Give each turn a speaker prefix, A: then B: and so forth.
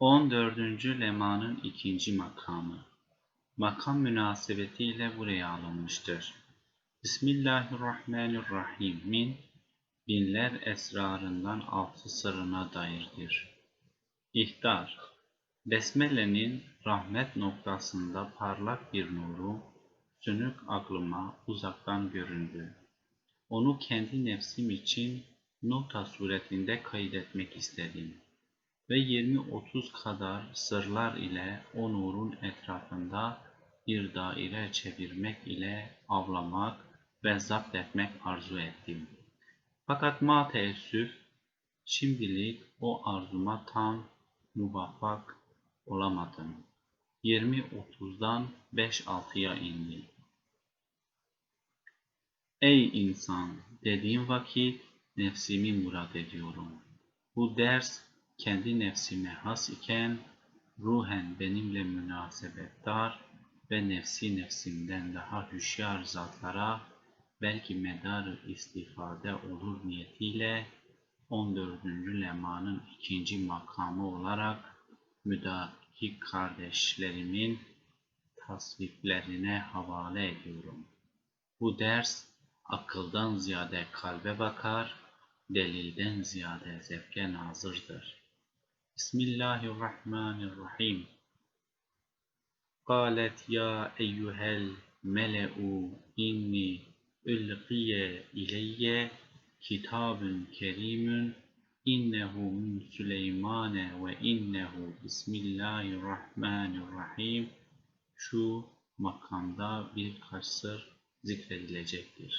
A: 14. lemanın ikinci makamı. Makam münasebetiyle buraya alınmıştır. Bismillahirrahmanirrahim'in binler esrarından altı sırrına dairdir. İhtar Besmele'nin rahmet noktasında parlak bir nuru, sönük aklıma uzaktan göründü. Onu kendi nefsim için nota suretinde kaydetmek istedim ve 20-30 kadar sırlar ile o nurun etrafında bir daire çevirmek ile avlamak ve zapt etmek arzu ettim. Fakat ma teessüf, şimdilik o arzuma tam muvaffak olamadım. 20-30'dan 5-6'ya indi. Ey insan, dediğim vakit nefsimi murad ediyorum. Bu ders kendi nefsime has iken ruhen benimle münasebetdar ve nefsi nefsimden daha hüşyar zatlara belki medar istifade olur niyetiyle 14. lemanın ikinci makamı olarak müdahik kardeşlerimin tasviplerine havale ediyorum. Bu ders akıldan ziyade kalbe bakar, delilden ziyade zevke nazırdır. بسم الله الرحمن الرحيم قالت يا أيها الملأ إني ألقي إلي كتاب كريم إنه من سليمان وإنه بسم الله الرحمن الرحيم şu makamda bir kasır zikredilecektir.